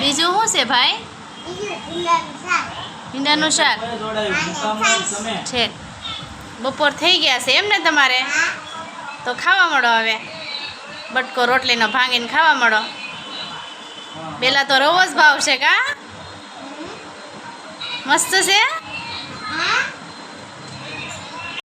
બીજું શું છે ભાઈ? ભીંડાનું શાક. છે. બપોર થઈ ગયા છે એમ ને તમારે? તો ખાવા મળો હવે. બટકો રોટલીનો ભાંગીને ખાવા મળો. પેલા તો રવો જ ભાવશે કા? મસ્ત છે? Ah?